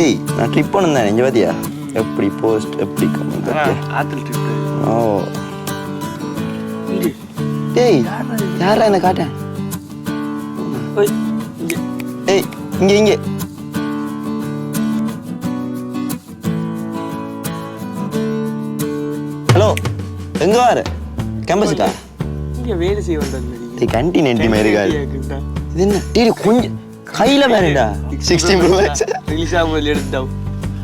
டேய் நான் ட்ரிப் பண்ணு தானே இங்கே பார்த்தியா எப்படி போஸ்ட் எப்படி கமெண்ட் ஆத்துல ட்ரிப் ஓ. டேய் யாரா இந்த காட்டேன் ஏய் இங்கே இங்கே. ஹலோ எங்க வாரு கேம்பஸுக்கா இங்க வேலை செய்ய வந்தாங்க டேய் கண்டின் என்டி மாதிரி இருக்காது இது என்ன? டேய் கொஞ்சம் கையில வேறடா சிக்ஸ்டீன் ப்ரோ ரிலீஸ் ஆகும்போது எடுத்துட்டோம்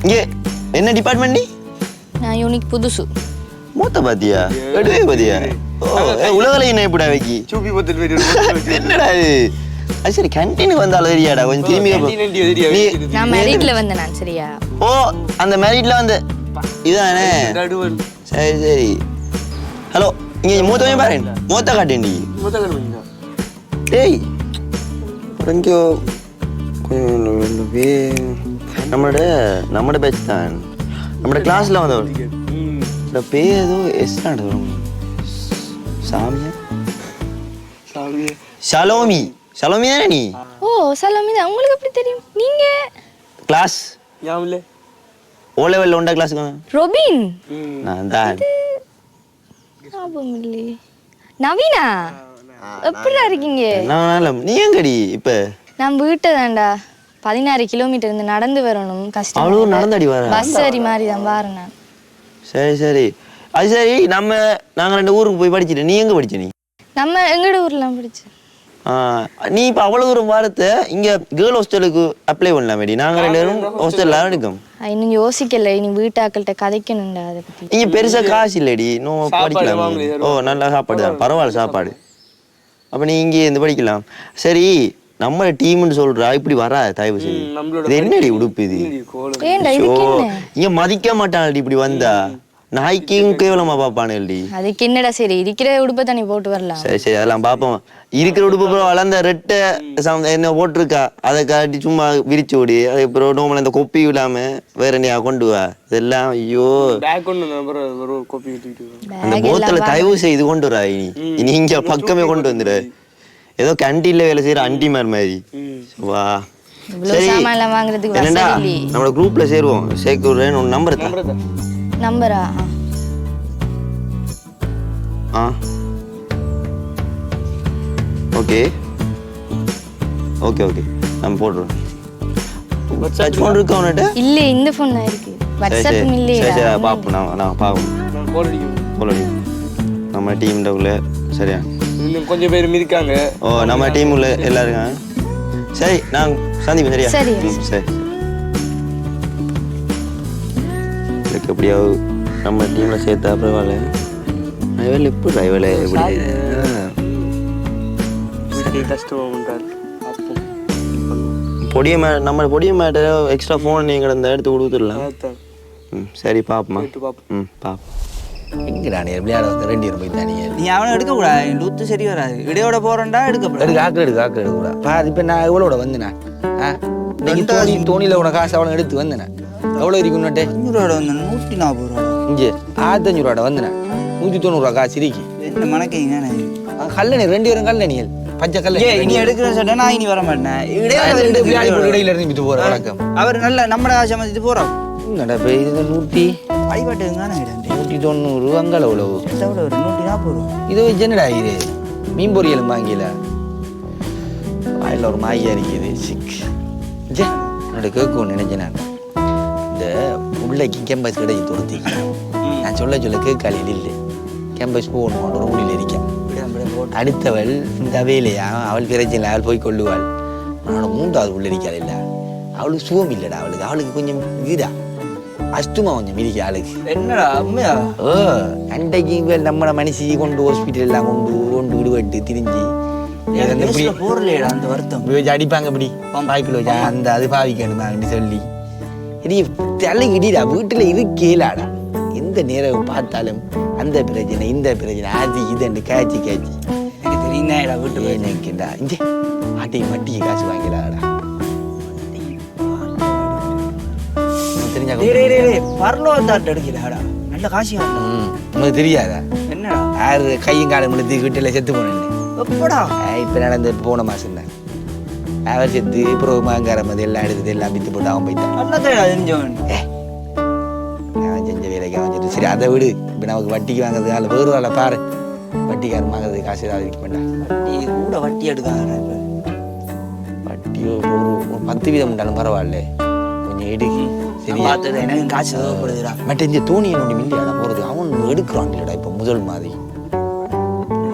இங்கே என்ன டிபார்ட்மெண்ட் நீ? நான் யூனிக் புதுசு. மூத்த பாத்தியா? எடுவே பாத்தியா? ஓ உலகலை என்ன எப்படா வைக்கி சூப்பி பத்து என்னடா இது? அது சரி கேன்டீனுக்கு வந்தாலும் தெரியாடா கொஞ்சம் திரும்பி நான் மெரிட்ல வந்தேன் நான் சரியா? ஓ அந்த மேரிட்ல வந்து. இதானே? சரி சரி. ஹலோ இங்க மூத்தவன் பாரு மூத்த காட்டேன்டி. முதல் கண்டுபிடிங்க டேய் கொஞ்சம் கொஞ்சம் நம்மளோட நம்மளோட பேட்ச் தான். நம்மளோட கிளாஸ்ல வந்தவன் ம் இந்த பேர் ஏதோ எஸ் வரும் சாமியா? சாமி ஷலோமி. ஷலோமி தானே நீ? ஓ சலாமிதா உங்களுக்கு எப்படி தெரியும்? நீங்க? கிளாஸ் ஞாபகம் ஓ லெவலில் உண்டா கிளாஸுக்கு ரொபின் நான் தான். ஞாபகம் இல்லையே. நவீனா? எப்படிடா இருக்கீங்க? நான் நீ எங்கடி இப்ப? நான் வீட்டை தான்டா பதினாறு கிலோமீட்டர் இருந்து நடந்து வரணும். கஷ்டம் அவ்வளவு நடந்தடி வர? பஸ் சரி மாதிரி தான் பாரு நான். சரி சரி. அது சரி நம்ம நாங்க ரெண்டு ஊருக்கு போய் படிச்சிட்டு நீ எங்க படிச்ச நீ? நம்ம எங்கட ஊர்லாம் படிச்சு? ஆ, நீ இப்ப அவ்வளவு தூரம் வாரத்தை இங்க கேர்ள் ஹாஸ்டலுக்கு அப்ளை பண்ணலாமேடி. நாங்க ரெண்டு பேரும் ஹாஸ்டல்ல இருக்கோம். ஆ, இன்னும் யோசிக்கல. இனி வீட்டாக்கள்கிட்ட கதைக்கணும்டா அதை பத்தி. இங்க பெருசா காசு இல்லடி. நோ படிக்கலாம்? ஓ நல்ல சாப்பாடு தான். பரவாயில்ல சாப்பாடு. அப்ப நீ இங்கே இருந்து படிக்கலாம். சரி நம்ம டீம்னு சொல்றா இப்படி வராது தயவு செய்து. இது என்னடி உடுப்பு இது? இங்க மதிக்க மாட்டானடி இப்படி வந்தா. நாய்க்கும் கேவலமா பாப்பானுடி அதுக்கு என்னடா சரி இருக்கிற உடுப்பை தண்ணி போட்டு வரலாம்? சரி சரி அதெல்லாம் பார்ப்போம். இருக்கிற உடுப்பு அப்புறம் வளர்ந்த ரெட்டை சம்- என்ன போட்டிருக்கா? அதை காட்டி சும்மா விரிச்சு ஓடி. அதுக்கப்புறம் நோமல இந்த கொப்பி விடாம வேற என்னையா கொண்டு வா. இதெல்லாம் ஐயோ. அப்புறம் ஒரு அந்த போத்தல தயவு செய்து கொண்டு வரா இனி. இனி இங்க பக்கமே கொண்டு வந்துடு ஏதோ கேன்டீன்ல வேலை செய்யற அண்டி மாதிரி மாதிரி. வா. சரி. சாமான் எல்லாம் வாங்குறதுக்கு என்னடா? நம்மளோட குரூப்ல சேருவோம். சேர்க்க உன் நம்பர் தான் அப்புறம் நம்பரா? ஆ. ஓகே. Okay okay. நம்ம போடுறோம் டச் ஃபோன் இருக்கா உன்கிட்ட? இல்ல இந்த போன் தான் இருக்கு. சரி வாட்ஸ்அப் சரி சரி. இல்லையா சரி பார்ப்போம் நான் நான் பார்ப்போம் நான் கோல் அடிக்கும் நம்ம டீம் உள்ள சரியா? இன்னும் கொஞ்சம் பேர் இருக்காங்க ஓ நம்ம டீம் உள்ள எல்லாரும். சரி நான் சந்திப்போம் சரியா? சரி. சரி. எப்படியாவது நம்ம டீம்ல சேர்த்தா பரவாயில்ல இவள் எப்படி? இவளை எப்படி? பொடிய மே நம்ம பொடிய மேட்ட எக்ஸ்ட்ரா ஃபோன் நீங்கள் இந்த எடுத்து கொடுத்துடலாம். ம் சரி பாப்போமா. ம் பாப்போம். எங்கடா நீ? விளையாட வந்து ரெண்டு பேரும் போய் தானீங்க நீ அவனை எடுக்க கூடாது லூத்து சரி வராது. இடையோட போறேன்டா எடுக்கப்படாது. எடுக்க ஆக்கள் எடுக்க ஆக்கள் எடுக்க கூட பாரு இப்போ நான் எவ்வளோட வந்தேன்? ஆ? இன்னைக்கு தோணி தோணியில் உன காசு அவனை எடுத்து வந்தேன்? எவ்வளோ இருக்கு உன்னட்டே அஞ்சூறுவாட வந்து நூற்றி நாற்பது ரூபா இங்கே ஆயிரத்தஞ்சு ரூபாட வந்தேன் நூற்றி தொண்ணூறுவா காசு இருக்கு. என்ன மணக்கைங்க கல்லணி ரெண்டு பேரும் கல்லணி பச்சை ஏ கல்லணி. இனி எடுக்கிறேன்னு சொன்னா நான் இனி வர மாட்டேன். இடையில இருந்து விட்டு போகிற வழக்கம். அவர் நல்ல நம்மட சமத்துட்டு போறோம் என்னடா இப்போ இது நூற்றி இடண்டு நூற்றி தொண்ணூறு அங்கால ஒரு நூற்றி நாற்பது ரூபா. இது என்னடா இது? மீன் பொரியல் வாங்கில. வாயில் ஒரு மாயா இருக்குது சிக். ஜே என்னோட கேட்கும் நினைச்சேன் நான். உள்ளக்கு கேம்பஸ் கிடைச்சி துரத்தி நான் சொல்ல சொல்ல கேட்காலியில் இல்லை கேம்பஸ் போகணும் ஊழில் இருக்கேன் அடுத்தவள் இந்த வேலையா? அவள் பிரச்சனை அவள் போய் கொள்ளுவாள். அவனோட மூன்றாவது உள்ள இருக்காள் இல்லை? அவளுக்கு சுகம் இல்லைடா அவளுக்கு. அவளுக்கு கொஞ்சம் இதுடா அஸ்துமா கொஞ்சம் மிதிக்க ஆளுக்கு. என்னடா உண்மையா ஓ இவள் நம்மள மனுஷி கொண்டு ஹாஸ்பிட்டல் எல்லாம் கொண்டு கொண்டு விடுபட்டு திரிஞ்சு. போறலையடா அந்த வருத்தம். அடிப்பாங்க இப்படி. பாய்க்குள்ள அந்த அது பாவிக்கணும் சொல்லி. இடி தலை இடிடா வீட்டுல இருக்கேலாடா எந்த நேரம் பார்த்தாலும் அந்த பிரச்சனை இந்த பிரச்சனை அது இதுன்னு காய்ச்சி காய்ச்சி எனக்கு தெரியும் தான் வீட்டு போய் எனக்குடா இங்கே ஆட்டி மட்டிக்கு காசு வாங்கிடாடா பரலோகத்தாட்டு எடுக்கலாடா நல்ல காசு உனக்கு தெரியாதா? என்னடா? யாரு கையும் காலம் இழுத்து வீட்டில் செத்து போனேன்னு. எப்படா? இப்போ நடந்த போன மாதம் தான் அவர் செத்து மாங்காரம் அது எல்லாம் எடுத்தது எல்லாம் வித்து போட்டு அவன் போயிட்டான். அவன் செஞ்ச வேலைக்கு அவன் செத்து சரி அதை விடு. இப்போ நமக்கு வட்டிக்கு வாங்குறதுனால வேறு வேலை பாரு. வட்டிக்காரன் வாங்குறது காசு ஏதாவது இருக்க வேண்டாம். வட்டி கூட வட்டி எடுக்காங்க இப்ப. வட்டி ஒரு ஒரு பத்து வீதம் உண்டாலும் பரவாயில்ல. கொஞ்சம் எடுக்கு சரியா? எனக்கு காசு தேவைப்படுதுடா. மற்ற இந்த தோணியை நோண்டி மில்லியாட போகிறது அவன் எடுக்கிறான் இல்லைடா இப்போ முதல் மாதிரி.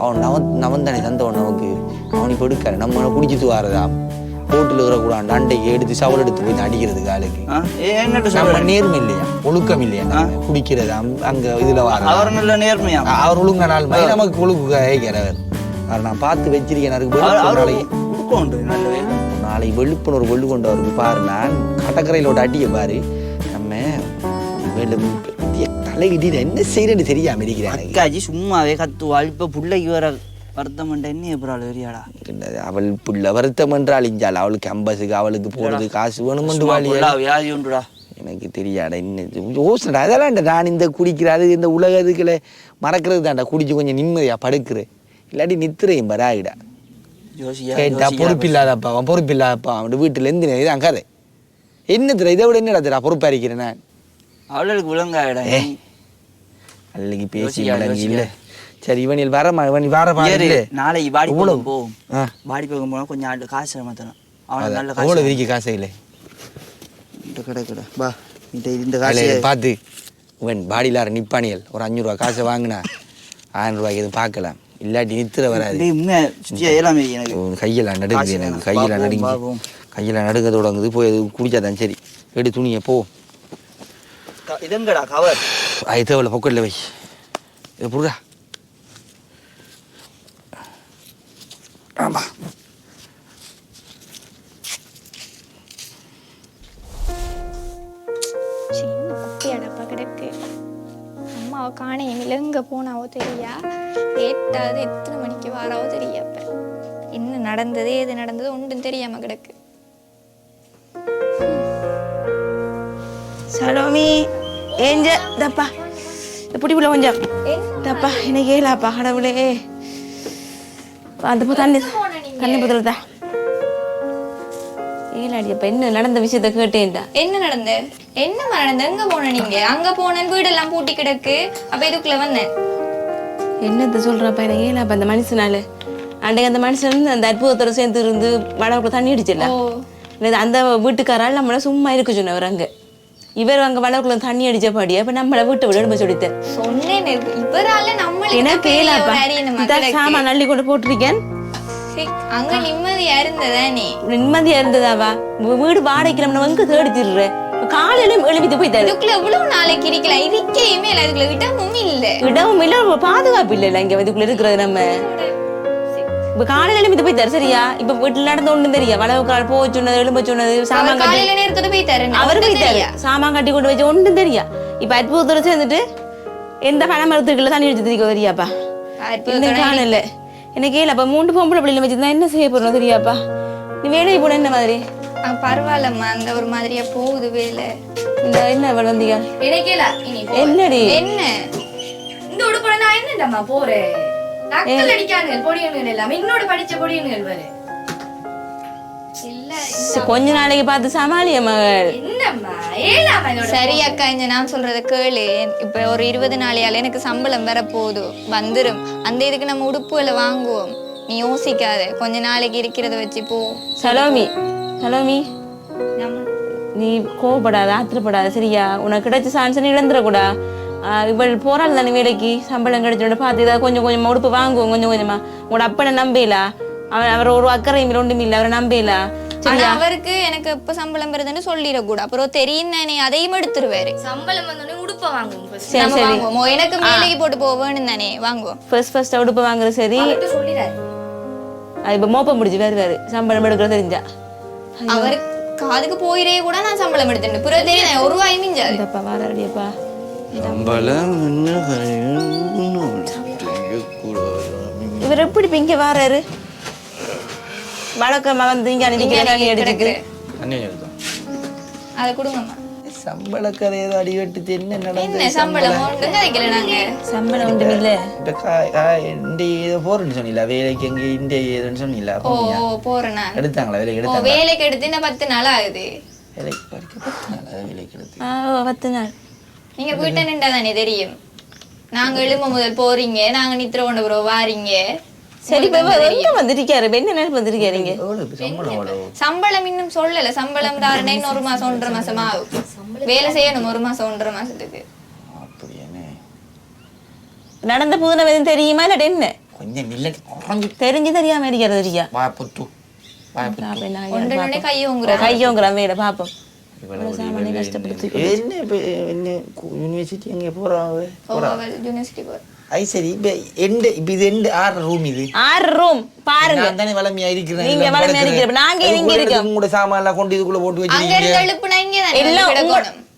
அவன் நவன் நவன் தானே தந்தவன் நமக்கு. அவன் இப்போ நம்ம குடிச்சிட்டு வாரதா? போட்டில் இருக்கிறக்கூடாது அண்டைக்கு எடுத்து சவல் எடுத்து போய் ஏ, என்னட்டு நம்ம நேர்மை இல்லையா? ஒழுக்கம் இல்லையா? குடிக்கிறது? அங்க இதுல வர அவர் நல்ல நேர்மையா? அவர் ஒழுங்க நாள் மாதிரி நமக்கு ஒழுங்கு ஏய்க்கிறவர். அவர் நான் பார்த்து வச்சிருக்கேன் நாளைக்கு வெளுப்புன்னு வெள்ளு கொண்டு அவருக்கு பாரு நான் கடற்கரையில் ஒரு அடியை பாரு. நம்ம தலையிட்டு என்ன செய்யறேன்னு தெரியாம இருக்கிறேன். அக்காஜி சும்மாவே கத்துவாள் இப்ப பிள்ளைக்கு வர வருத்தம் என்ன எப்பறாள் வெறியாடா என்னது, அவள் புள்ள வருத்தம் என்றால் இஞ்சால் அவளுக்கு அம்பஸுக்கு அவளுக்கு போறது காசு வாழிய வியாதி உண்டுடா. எனக்கு தெரியாடா என்ன யோசனை அதெல்லாம் நான் இந்த குடிக்கிறது இந்த உலகத்துக்குள்ள மறக்கிறது தான்டா. குடிச்சு கொஞ்சம் நிம்மதியா படுக்கிறேன். இல்லாட்டி நித்திரையும் பராயிடா கேட்டா பொறுப்பில்லாதப்பா அவன் பொறுப்பில்லாதப்பா. அவன் வீட்டுல இருந்து இதான் கதை. என்னத்துல இதை விட என்னடா தெரியா பொறுப்பா இருக்கிறேன் நான். அவளுக்கு விளங்காடா ஏ. அன்னைக்கு பேசி. இல்ல சரி இவனில் வர இவன் வர பாரு நாளைக்கு பாடி இவ்வளவு. பக்கம் போவோம். ஆ. பாடி பக்கம் போனா கொஞ்சம் ஆள் காசு மாத்தணும் அவனுக்கு நல்ல காசு விரிக்க காசு இல்லை. இந்த கடை கடை. பா இந்த இந்த காசு. பார்த்து இவன் பாடியிலார நிப்பானியல். ஒரு அஞ்சூறு ரூபா காசை வாங்கினா ஆயிரம் ரூபாய்க்கு எதுவும் பார்க்கலாம். இல்லாட்டி நித்திர வராது. டேய், உண்மையா சுத்தியா ஏலாமே எனக்கு. உன் கையில நடுங்குது எனக்கு. வேணும். கையில பாப்போம், நடுங்கி பாப்போம். கையில நடுங்க தொடங்குது. போய் குடிச்சாதான் சரி. எடு துணியை போ. இதெங்கடா கவர் அது தேவையில்ல பொக்கெட்டில் வை. இது புடுடா. ஆமா. சின்ன குட்டி அடப்பா கிடக்கு அம்மாவை காணையும் இல்லை எங்கே போனாவோ தெரியா லேட்டாவது எத்தனை மணிக்கு வாராவோ தெரியா அப்ப? என்ன நடந்தது ஏது நடந்தது ஒன்றும் தெரியாம கிடக்கு. சலோமி ஏஞ்ச தப்பா. எப்படி பிள்ளை கொஞ்சம். தப்பா எனக்கு ஏலாப்பா கடவுளே. அந்த தண்ணி தண்ணி புதல் தான் ஏலாடியப்பா என்ன நடந்த விஷயத்த கேட்டேன்டா என்ன நடந்து? என்ன நடந்து? எங்க போன நீங்க? அங்க போனேன் வீடெல்லாம் பூட்டி கிடக்கு. அப்ப இதுக்குள்ள வந்தேன்? என்னத்த சொல்றப்பா எனக்கு ஏலாப்பா அந்த மனுஷனால? அன்றைக்கு அந்த மனுஷன் அந்த அற்புதத்தோட சேர்ந்து இருந்து வளவுக்குள்ள தண்ணி அடிச்சிடல. அந்த வீட்டுக்காரால் நம்மள சும்மா இருக்க சொன்னவர் அங்க. இவர் அங்க வளவுக்குள்ள தண்ணி அடிச்ச பாடி அப்ப நம்மள வீட்டை விட சொல்லித்தேன் சொன்னேன் இவரால. சாமான் அள்ளி கொண்டு போட்டிருக்கேன். அங்க நிம்மதியா இருந்ததா நீ நிம்மதியா இருந்ததாவா? வீடு வாடகைக்கு நம்ம எங்க தேடி திருற காலையில எழுப்பிட்டு போய் தரு. இதுக்குள்ள எவ்வளவு நாளைக்கு இருக்கலாம். இருக்கேயுமே இல்ல அதுக்குள்ள விட்டமும் இல்ல. இடமும் இல்ல பாதுகாப்பு இல்ல இங்க இதுக்குள்ள இருக்கிறது நம்ம. இப்ப காலையில எழுப்பிட்டு போய் தரு சரியா இப்ப வீட்டுல நடந்த ஒண்ணும் தெரியா வளவு கால் போக சொன்னது எழும்ப சொன்னது சாமான் கட்டி காலையில நேரத்தோட போயிட்டாரு அவர் போய் தரு சாமான் கட்டி கொண்டு வச்சு ஒண்ணும் தெரியா இப்ப அற்புதத்தோட சேர்ந்துட்டு எந்த பண மரத்துக்குள்ள தண்ணி அடிச்சு தெரியும் தெரியாப்பா இன்னும் காணல எனக்கு ஏல அப்ப மூன்று பொம்பளை பிள்ளைல வச்சிருந்தா என்ன செய்ய போறோம் தெரியாப்பா நீ வேலைக்கு போன என்ன மாதிரி பரவாயில்லம்மா அந்த ஒரு மாதிரியா போகுது வேலை இந்த என்ன இவள் வந்தீங்க எனக்கேல. என்னடி என்ன இந்த உடுப்புல நான் என்னண்டம்மா போறேன் நக்கல் அடிக்கானுங்க பொடியனுகள் எல்லாம். என்னோட படிச்ச பொடியனுகள் சரி, கொஞ்ச நாளைக்கு பார்த்து சமாளிய மகள். என்னம்மா? ஏலாமா என்னோட சரி அக்கா இந்த நான் சொல்றத கேளு. இப்ப ஒரு இருபது நாளையால எனக்கு சம்பளம் வர போதும் வந்துரும். அந்த இதுக்கு நம்ம உடுப்புகளை வாங்குவோம். நீ யோசிக்காத. கொஞ்ச நாளைக்கு இருக்கிறத வச்சு போ. சலோமி சலோமி. நீ கோவப்படாத ஆத்திரப்படாத. சரியா? உனக்கு கிடைச்ச சான்ஸ் நீ இழந்துடக்கூடா. ஆஹ் இவள் போறாள் தானே வேலைக்கு சம்பளம் கிடைச்சோட பார்த்து ஏதாவது கொஞ்சம் கொஞ்சமா உடுப்பு வாங்குவோம் கொஞ்சம் கொஞ்சமா உங்களோட அப்பனை நம்பல அவன் அவர் ஒரு அக்கறையும் ஒன்றும் இல்லை அவரை நம்பல ஆனா அவருக்கு எனக்கு எப்ப சம்பளம் வருதுன்னு சொல்லிடக்கூடாது அப்புறம் தெரியும் தானே அதையும் எடுத்துருவாரு சம்பளம் வந்தோடனே உடுப்ப வாங்குவோம். சரி சரி எனக்கு வேலைக்கு போட்டு போவேன்னு தானே வாங்குவோம் ஃபர்ஸ்ட் ஃபர்ஸ்ட் உடுப்பு வாங்குறது சரி அது இப்போ மோப்பம் முடிச்சு வருவாரு சம்பளம் எடுக்கிறது தெரிஞ்சா அவர் காதுக்கு போயிரே கூட நான் சம்பளம் எடுத்துட்டு பிறகு தெரியும் ஒரு ரூபாய் மிஞ்சாது இந்தப்பா வாராடியப்பா சம்பளம் இவர் எப்படி இப்ப இங்க வாராரு? வழக்கமா வந்து இங்க அண்ணன் எடுத்தோம். அதை கொடுங்கம்மா சம்பள கதை ஏதோ அடிபட்டு என்ன நடந்தது? சம்பளம்? சம்பளம். ஒன்றும் இல்லை இந்த ஏதோ போறேன்னு சொன்னீங்களா? வேலைக்கு எங்க இந்த ஏதோன்னு சொன்னீங்களா? ஓ போறேன் எடுத்தாங்களா? வேலைக்கு ஓ எடுத்தாங்களா? வேலைக்கு எடுத்து இன்னும் பத்து நாள் ஆகுது. வேலைக்கு படிக்க பத்தினால வேலைக்கு எடுத்து. ஆ ஓ, பத்து நாள். நீங்க வீட்டை நின்றா தானே தெரியும்? நாங்க எழும்ப முதல் போறீங்க. நாங்க நித்திர கொண்டு போறோம். வாரீங்க. சரி எங்க வந்திருக்காரு? என்ன நேரம் வந்திருக்காருங்க சம்பளம் இன்னும் சொல்லல. சம்பளம் தாரணை ஒரு மாசம் ஒன்றரை மாசம் ஆகும். வேலை செய்யணும். ஒரு மாசம் ஒன்றரை மாசத்துக்கு. நடந்த புதுன எதுவும் தெரியுமா? இல்லாட்டி என்ன? கொஞ்சம் நில்ல தெரிஞ்சு தெரியாம இருக்கிறது தெரியா வா புத்து வா புத்து கையோங்கிற கையோங்கிற மேல பாப்போம். என்ன இப்ப என்ன யூனிவர்சிட்டி எங்க யூனிவர்சிட்டி போற ஐ சரி இப்ப எந்த இப்ப இது எந்த ஆறு ரூம் இது ஆறு ரூம் பாருங்க நான் தானே வளமையா இருக்கிறேன் நீங்க வளமையா. இருக்கிறப்ப நாங்க இங்க இருக்கோம். உங்களோட சாமான் எல்லாம் கொண்டு இதுக்குள்ள போட்டு அங்க இருந்து வச்சிருக்கீங்க எழுப்புனா இங்க தானே எல்லாம் வந்து உங்க கிடக்கணும்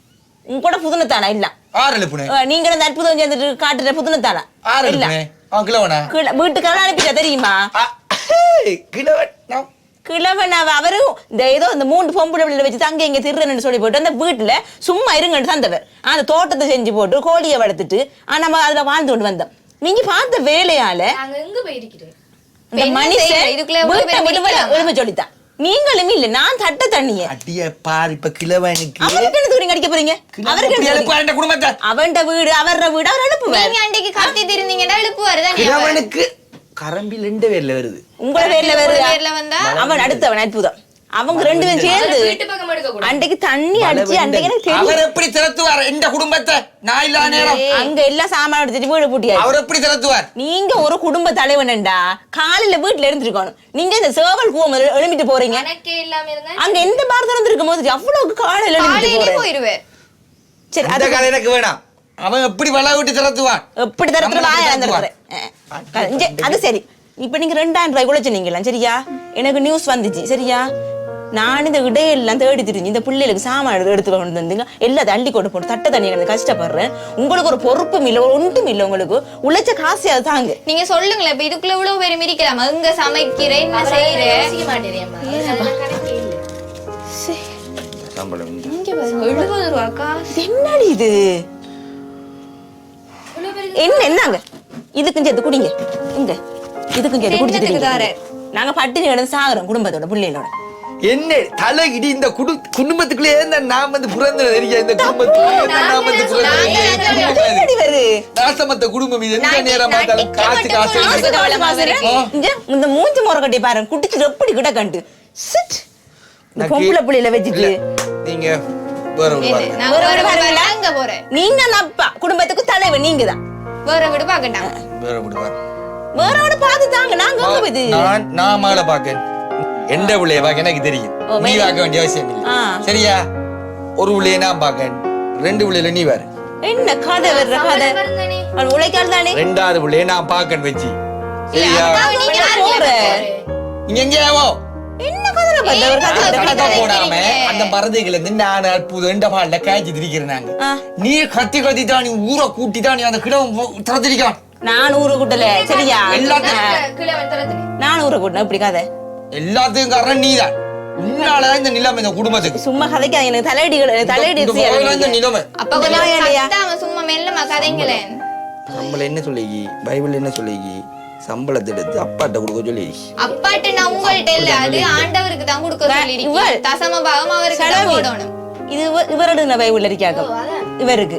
உங்களோட புதுனத்தானா இல்ல ஆறு எழுப்புனே அஹ் நீங்க இந்த அற்புதம் சேர்ந்துட்டு காட்டுற புதுனத்தானா ஆறு இல்ல எழுப்புனே அவன் கிலோவனா கீழ- வீட்டுக்கெல்லாம் அனுப்பிட்டா தெரியுமா கிழவன் அவ அவரும் இந்த ஏதோ இந்த மூன்று பொம்பளை பிள்ளைகளை வச்சு தங்க இங்க திருறன்னு சொல்லி போட்டு அந்த வீட்டுல சும்மா இருங்கன்னு தந்தவர். அந்த தோட்டத்தை செஞ்சு போட்டு கோழியை வளர்த்துட்டு ஆனா நம்ம அதுல வாழ்ந்து கொண்டு வந்தோம். நீங்க பார்த்த வேலையால மனுஷன் சொல்லித்தான். நீங்களும் இல்ல நான் தட்ட தண்ணிய. அடிய பார் இப்ப கிலோவனுக்கு அவருக்கு என்ன தூரம் அடிக்க போறீங்க? அவருக்கு குடும்பத்தை. அவன்ட வீடு அவர வீடு அவர் எழுப்புவார் நீங்க அன்றைக்கு கத்திட்டு இருந்தீங்கன்னா எழுப்புவாரு தானே? கரம்பில் ரெண்டு பேர்ல வருது. உங்கள பேர்ல வருது? பேர்ல வந்தா? அவன் அடுத்தவன் அற்புதம். அவங்க ரெண்டு பேரும் சேர்ந்து வீட்டு பக்கம் எடுக்க கூடாது. அன்றைக்கு தண்ணி அடிச்சு அன்றைக்கு எனக்கு தெரியும். அவர் எப்படி திறத்துவார் இந்த குடும்பத்தை? நான் இல்லா நேரம் அங்க எல்லாம் சாமான எடுத்துட்டு வீடு பூட்டியாச்சு. அவர் எப்படி திறத்துவார்? நீங்க ஒரு குடும்ப தலைவனண்டா காலையில வீட்டுல இருந்திருக்கணும். நீங்க இந்த சேவல் கூவம் எழுமிட்டு போறீங்க. கணக்கே இல்லாம இருந்தா அங்க எந்த பார் திறந்திருக்கும் போது அவ்வளவு காலையில எழுமிட்டு போயிருவேன். சரி அந்த அது கதை எனக்கு வேணாம். அவன் எப்படி வள விட்டு திறத்துவான்? எப்படி திறத்துல அது சரி. இப்ப நீங்க ரெண்டாயிரம் ரூபாய் உழைச்சினீங்களா சரியா? எனக்கு நியூஸ் வந்துச்சு சரியா? நான் இந்த இடையெல்லாம் தேடி திரிஞ்சு இந்த பிள்ளைகளுக்கு சாமான் எடுத்து- கொண்டு வந்தீங்க எல்லாம் தள்ளி கொண்டு போட்டு தட்டை தண்ணி கிடந்து கஷ்டப்படுறேன். உங்களுக்கு ஒரு பொறுப்பும் இல்லை ஒன்றும் இல்லை உங்களுக்கு. உழைச்ச காசையாவது தாங்க. நீங்க சொல்லுங்களேன் இப்ப இதுக்குள்ள இவ்வளவு பேர் மிதிக்கலாம். எங்க சமைக்கிற என்ன செய்யற யோசிக்க மாட்டேறியம்மா அதெல்லாம் கணக்கே இல்ல. சம்பளம் இங்க பாருங்க எழுபது ரூபாக்கா? என்னடி இது? என்ன என்னங்க? இதுக்கும் சேர்த்து குடிங்க. இங்க. இதுக்கும் சேர்த்து குடிச்சிட்டு? நாங்க பட்டினி கிடந்து சாகுறோம் குடும்பத்தோட பிள்ளைகளோட. என்ன தலையிடி இந்த குடு குடும்பத்துக்குள்ளே இருந்தா நான் வந்து புறந்தது தெரியா? இந்த குடும்பத்துக்குள்ளே வந்து நாசமத்த குடும்பம் இது? எந்த நேரம் பார்த்தாலும் காசு காசு இந்த மூஞ்சி முறை கட்டி பாருங்க குட்டிச்சிட்டு எப்படி கிட்ட கண்டு? சிட் இந்த பொம்பளை பிள்ளையில வச்சுட்டு. நீங்க வேற ஒரு நீங்க அப்பா குடும்பத்துக்கு தலைவர் நீங்க தான் வேற வீடு பாக்கட்டாங்க வேற ஒரு பாருங்க வேற அவனை பார்த்து தாங்க நாங்க அங்க போகுது நான் நான் மகளை பார்க்க எந்த பிள்ளைய பார்க்க எனக்கு தெரியும். நீ பார்க்க வேண்டிய அவசியம் இல்லை. சரியா? ஒரு பிள்ளைய நான் பார்க்க ரெண்டு பிள்ளையில நீ வேறு என்ன கதை வர்ற கதை. அவன் உழைக்கால் தானே? ரெண்டாவது பிள்ளைய நான் பார்க்க வச்சு. சரியா? நீங்க எங்கேயாவோ என்ன போடாம. அந்த இருந்து நான் அற்புதம் எந்த பால்ல காய்ச்சி ஆ. நீ கத்தி கத்தி தான் நீ ஊரை கூட்டி தான் நீ அந்த கிடம் திறத்திருக்கான் நான் ஊரை கூட்டல சரியா? எல்லாத்தையும் நான் ஊரை கூட்டின இப்படி கதை எல்லாத்துக்கும் காரணம் நீதான் உன்னாலதான் இந்த நிலைமை இந்த குடும்பத்துக்கு. சும்மா கதைக்காத எனக்கு தலையடி தலையடி இந்த முதல்ல இந்த நிலைமை. அப்ப கொஞ்சம் இல்லையா, இல்லையா? சத்தாம சும்மா மெல்லமா கதைங்களேன். சம்பளம் என்ன சொல்லிக்கி பைபிள் என்ன சொல்லிக்கி சம்பளத்தை எடுத்து அப்பாட்ட கொடுக்க சொல்லி அப்பாட்ட நான் உங்கள்ட்ட இல்ல. அது ஆண்டவருக்கு தான் கொடுக்க சொல்லிருக்கீங்க இவள். தசம பாகம் அவருக்கு தான் செலவு. போடணும். இது இவ- இவரோட பைபிள் இருக்காக்கும் இவருக்கு.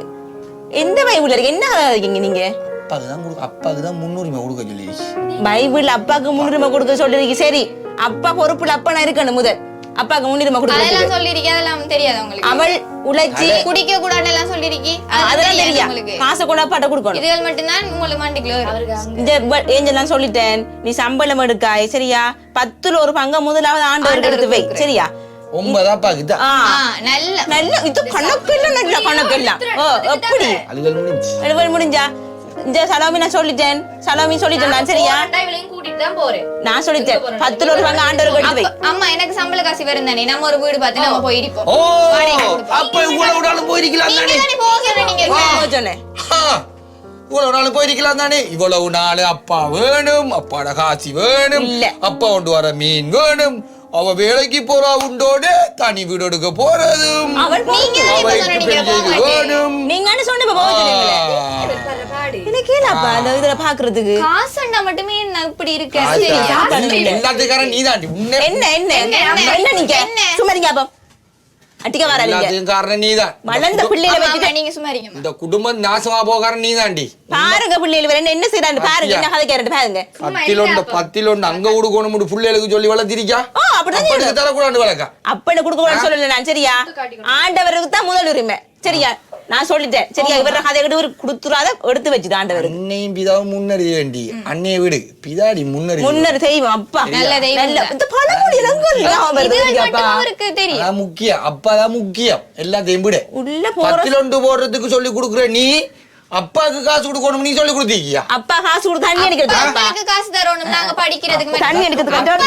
எந்த பைபிள் இருக்கு? என்ன இருக்கீங்க நீங்க? அப்பாவுக்கு தான் கொடுக்க அப்பாவுக்கு தான் முன்னுரிமை கொடுக்க சொல்லி பைபிள் அப்பாக்கு முன்னுரிமை கொடுக்க சொல்லிருக்கு சரி. அப்பா பொறுப்புல அப்பா இருக்கணும் முதல். அப்பாக்கு முன்னுரிமை கொடுக்க அதெல்லாம் சொல்லிருக்கீங்க அதெல்லாம் தெரியாது உங்களுக்கு. அவள் உழைச்சி குடிக்க கூடாதுன்னு எல்லாம் சொல்லிருக்கி அதெல்லாம் தெரியா உங்களுக்கு. காசை கூட அப்பாட்ட கொடுக்கணும். இதுகள் மட்டும்தான் உங்களுக்கு மண்டிக்குள்ள வரும். இந்த ஏஞ்சல் நான் சொல்லிட்டேன் நீ சம்பளம் எடுக்காய் சரியா? பத்துல ஒரு பங்க முதலாவது ஆண்டவருக்கு எடுத்து வை சரியா? ஒன்பது நல்ல. நல்ல இது கணக்கு இல்ல நல்ல கணக்கு எப்படி? அலுவல் முடிஞ்சு. இந்த சலாமி நான் சொல்லிட்டேன். சலாமி சொல்லிட்டேன் சரியா? கூட்டிட்டு தான் போறேன். நான் சொல்லிட்டேன். பத்துல ஒரு பங்கு ஆண்டவருக்கு எடுத்து வை அப்ப- அம்மா எனக்கு சம்பள காசு வரும் தானே. நம்ம ஒரு வீடு பார்த்து நம்ம போயிருப்போம் ஓ வாடகை கொடுப்போம். அப்ப இவ்வளவு நாளும் போயிருக்கலாம் தானே? நீங்க சொன்னேன். இவ்வளவு நாள் போயிருக்கலாம் தானே? இவ்வளவு நாள் அப்பா வேணும் அப்பாட காசி வேணும். அப்பா கொண்டு வர மீன் வேணும் அவ வேலைக்கு போறா உண்டோடு தனி வீடு எடுக்க போறதும். வேணும். நீங்க சொன்ன எனக்கு ஏலாப்பா அந்த இதுல பாக்குறதுக்கு? காசுண்டா மட்டுமே இப்படி இல்லை. எல்லாத்துக்காரன் உன்னை என்ன என்ன என்ன நீங்க? சும்மா நீங்க அப்போ. அட்டிக்க வராதீங்க எல்லாத்துக்கும் காரணம் நீதான் வளர்ந்த பிள்ளைகளை வச்சுட்டு நீங்க சும்மா இருங்க இந்த குடும்பம் நாசமா போகாரன் நீதாண்டி பாருங்க பிள்ளைகள் வேற என்ன செய்யறாங்க பாருங்க என்ன கதை கேரட்டு பாருங்க அங்க பிள்ளைகளுக்கு சொல்லி வளர்த்திருக்கா அப்படிதான் வளர்க்கா அப்பன்னு கொடுக்க கூடாதுன்னு சொல்லல நான் சரியா ஆண்டவருக்கு தான் முதல் உரிமை சரியா? நான் சொல்லிட்டேன். சரியா? இவர கதை எடுத்து இவரு கொடுத்துறாத எடுத்து வச்சுது ஆண்டவருக்கு. அன்னையும் பிதாவும் முன்னறிய வேண்டி. அன்னைய வீடு. பிதாடி முன்னறி முன்னர் தெய்வம் அப்பா. நல்ல தெய்வம் நல்ல இந்த பழமொழி அவருக்கு தெரியும். அதான் முக்கியம். அப்பாதான் முக்கியம். எல்லாத்தையும் விடு. உள்ள போற பத்திலொண்டு போடுறதுக்கு சொல்லி கொடுக்குற நீ அப்பாவுக்கு காசு கொடுக்கணும் நீ சொல்லி கொடுத்தீங்க அப்பா காசு கொடுத்து தண்ணி எடுக்கிறது அப்பா உங்களுக்கு காசு தரணும். நாங்க படிக்கிறதுக்கு தண்ணி எடுக்கிறதுக்கு கொஞ்சம்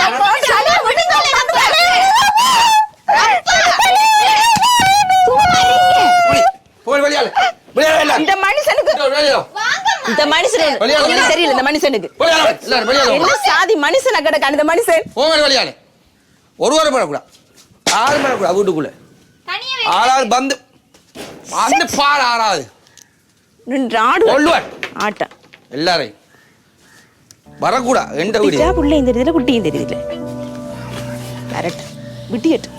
போய் வெளியால வெளியால இந்த மனுஷனுக்கு இந்த மனுஷன். தெரியல இந்த மனுஷனுக்கு. என்ன சாதி மனுஷனா கிடக்கான இந்த மனுஷன்? போங்க வெளியால ஒரு வாரம் பண்ணக்கூடாது ஆறு பண்ணக்கூடாது வீட்டுக்குள்ள. தனியா ஆறாவது பந்து. பால் ஆறாவது நின்று ஆடு கொள்ளுவார் ஆட்டம் எல்லாரையும் வரக்கூடாது எந்த வீடு. குட்டியும் தெரியுதுல கரெக்ட் விட்டியட்டு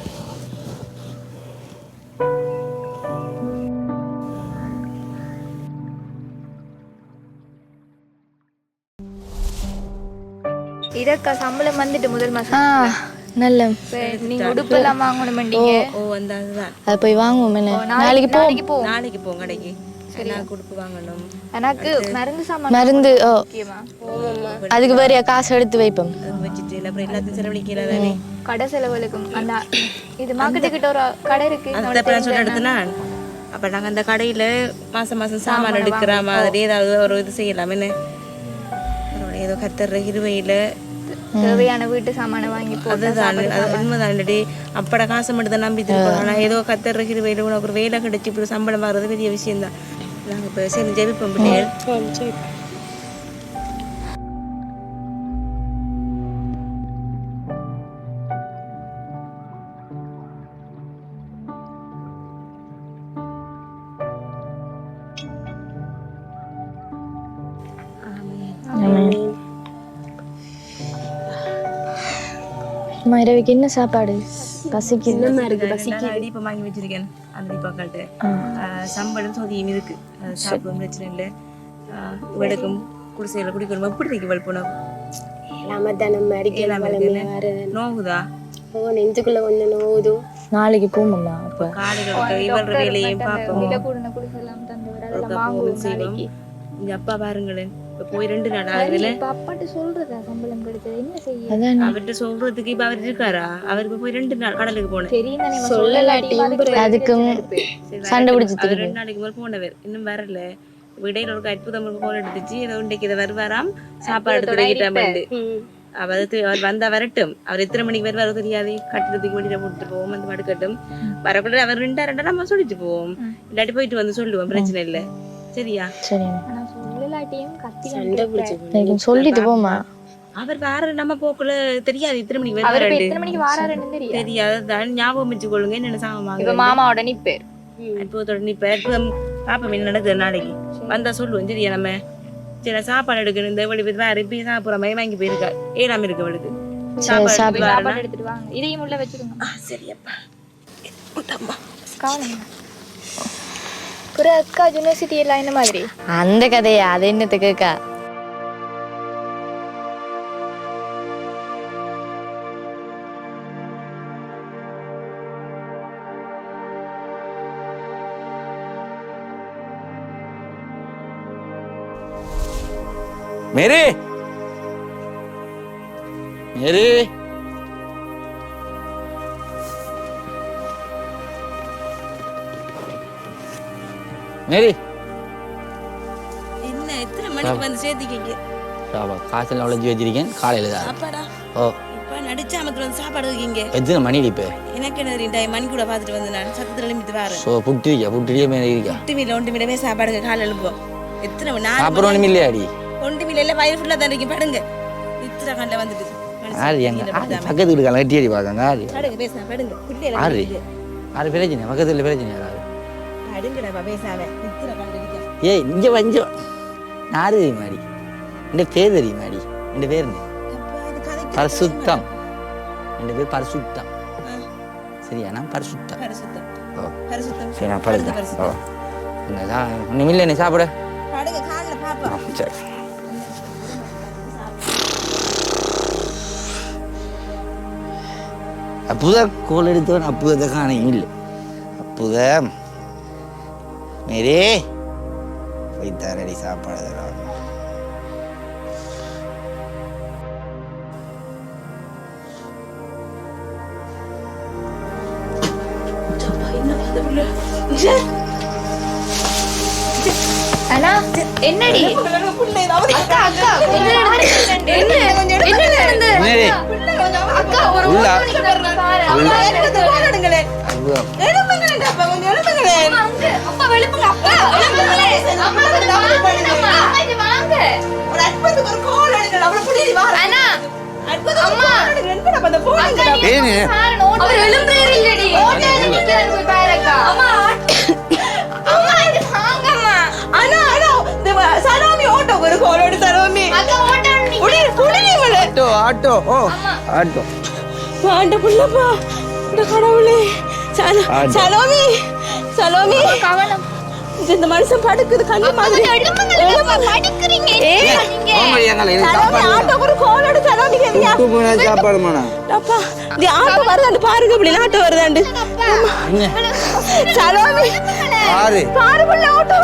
இதக்கா சம்பளம் வந்துட்டு முதல் மாசம் நல்ல நீங்க உடுப்பு எல்லாம் வாங்கணும் மாட்டீங்க ஓ அந்த அதுதான். அது போய் வாங்குவோம் நாளைக்கு போ. நாளைக்கு போ. நாளைக்கு போ கடைக்கு. நான் கொடுப்பு வாங்கணும். எனக்கு மருந்து சாமான் மருந்து ஓ. முக்கியமா அதுக்கு வேறையா காசு எடுத்து வைப்போம். வச்சுட்டு அப்புறம் எல்லாத்தையும் செலவழிக்கல தானே. கடை செலவுகளுக்கும் அந்த இது மார்க்கெட்டு கிட்ட ஒரு கடை இருக்கு. அந்த நான். சொல்ல எடுத்தனா அப்ப நாங்க அந்த கடையில மாசம் மாசம் சாமான் எடுக்கிற மாதிரி ஏதாவது ஒரு இது செய்யலாம். அப்புறம் ஏதோ கத்துற இருவையில தேவையான வீட்டு சாமானை வாங்கி அதுதான் அது உண்மைதான் அப்பட காசை மட்டும் தான் நம்பி இருக்கோம் ஆனா ஏதோ கத்துற இருவையில உனக்கு ஒரு வேலை கிடைச்சி இப்படி சம்பளம் வர்றது பெரிய விஷயம் தான் நாங்க இப்ப சரி ஜெபிப்போம் பிள்ளைகள். இரவுக்கு என்ன சாப்பாடு? பசிக்கு இடிப்பம் வாங்கி வச்சிருக்கேன். அந்த இடிப்பாக்கள்கிட்ட சம்பளம் சொதியும் இருக்கு சாப்பிடும் பிரச்சனை இல்லை. இவளுக்கும் குடிசையில குடிக்கணும்? எப்படி இருக்கு இவள் போனோம் ஏழாம இருக்குல்ல? நோவுதா? நெஞ்சுக்குள்ள ஒண்ணு நோவுது. நாளைக்கு போமாம்மா அப்ப? காலையில இவள் வேலையும் பார்ப்போம். இங்க அப்பா பாருங்களேன். இப்ப போய் ரெண்டு நாள் ஆகுதுல அப்பாட்ட சொல்றதா? சம்பளம் கிடைச்சது. என்ன செய்ய? அதான். அவர்கிட்ட சொல்றதுக்கு இப்ப அவர் இருக்காரா? அவர் இப்ப போய் ரெண்டு நாள் கடலுக்கு போனேன். தெரியும் சொல்லலாட்டி அதுக்கும் சண்டை. பிடிச்சு. ரெண்டு நாளைக்கு மேல போனவர். இன்னும் வரல. இடையில ஒரு அற்புதம் கோல் எடுத்துச்சு. ஏதோ இன்றைக்கு இதை வருவாராம். சாப்பாடு எடுத்து வைக்கிட்டாமண்டு அவர் அவர் வந்தா வரட்டும். அவர் எத்தனை மணிக்கு வருவாரோ தெரியாது. கட்டிடத்துக்கு வெளியில போட்டு போவோம். வந்து படுக்கட்டும் வரக்கூட அவர் ரெண்டா ரெண்டா நம்ம சொல்லிட்டு போவோம். இல்லாட்டி போயிட்டு வந்து சொல்லுவோம். பிரச்சனை இல்ல. சரியா? சரி சொல்லலாட்டியும் கத்தி சொல்லிட்டு போமா அவர் வேற நம்ம போக்குல தெரியாது. எத்தனை மணிக்கு அவர் எத்தனை மணிக்கு வாராருன்னு தெரியாது. தான் ஞாபகம் வச்சு கொள்ளுங்க என்னென்ன சாமான் இப்ப மாமாவோட நிப்பேர் அற்புதத்தோட நிப்ப. அற்புதம் பாப்போம் என்ன நடக்குது நாளைக்கு. வந்தா சொல்லுவோம். சரியா நம்ம? சரி நான் சாப்பாடு எடுக்கணும். இந்த வழி வேற இப்படி சாப்பிட்ற மாதிரி வாங்கி போயிருக்கா. ஏழாம இருக்கு அவளுக்கு? சாப்பாடு எடுத்துட்டு வாங்க. இதையும் உள்ள வச்சிருங்க. சரியப்பா கவனிங்க குர அக்கா யூனிவர்சிட்டி எல்லாம் இந்த மாதிரி அந்த கதையா அது என்னத்த கேக்கா மேரி மேரி என்ன எத்தனை மணிக்கு வந்து சேர்த்திக்கிங்க காசெல்லாம் உழைச்சி வச்சிருக்கேன் காலையில் தான். சாப்பாடா ஓ. இப்ப நடிச்சாமத்துல வந்து சாப்பாடு எத்தனை மணி இப்போ? எனக்கு என்ன தெரியும் மணி கூட பார்த்துட்டு வந்து நான் சத்தத்துல எழுப்பிட்டு வரேன். ஸோ புட்டிரிக்கா புட்டிரியே மேலே இருக்கா? ஒட்டு மீல ஒன்று மீலமே சாப்பாடுங்க காலை எழுப்புவோம் எத்தனை அப்புறம் ஒன்றும் இல்லையாடி ஒன்று மீல எல்லாம் வயிறு ஃபுல்லாக தான் படுங்க. இத்தனை கண்ணில் வந்துட்டு. ஆறு எங்க பக்கத்து வீட்டுக்காரங்க எட்டி அடி பார்க்காங்க ஆறு. படுங்க பேசாம படுங்க. பிள்ளைகளை ஆறு. ஆறு பிரச்சனை பக்கத்துல பிரச்சனை யாராவது? நித்திர ஏய் இங்க வஞ்ச நாரு மாடி? இந்த பேர் தெரியும் மாடி? இந்த பேர் என்ன? பரிசுத்தம். இந்த பேர் பரிசுத்தம். சரியா? நான் பரிசுத்தம். பரிசுத்தம். ஓ. பரிசுத்தம். சரி நான் படுத்தேன் ஓ. என்னதான்? ஒன்றும் இல்லை நீ சாப்பிட. படுங்க காலில் பாப்பா. ஆ, சரி. அப்போதான் கோல் எடுத்தவன் அப்போதை காண இல்லை அப்போதான் மேரே போய்த்தாரடி சாப்பாடு தரேன். அண்ணா என்னடி? அக்கா அக்கா பாருங்க, அவர் எழும்புறாரு இல்லடி. ஓட்டாரு நிக்கிறாரு போய் பாருக்கா அம்மா. அம்மா இது வாங்கம்மா அண்ணா அண்ணா இந்த சலாமி ஓட்டோ. ஒரு கோலோடு சலாமி. அக்கா ஓட்டாரு உடைய குடினி மலை ஆட்டோ ஆட்டோ. ஓ ஆட்டோ. பாண்ட புள்ளப்பா இந்த கடவுளே. சல- ஆண்டு. சலோமி சலோமி. கவனம் இது இந்த மனுஷன் படுக்குது கண்ணு மாதிரி. சாப்பாடு வருதாண்டு பாருங்க இப்படி ஆட்டோ வருதாண்டு. சலோமி பாரு. பாரு புள்ள ஆட்டோ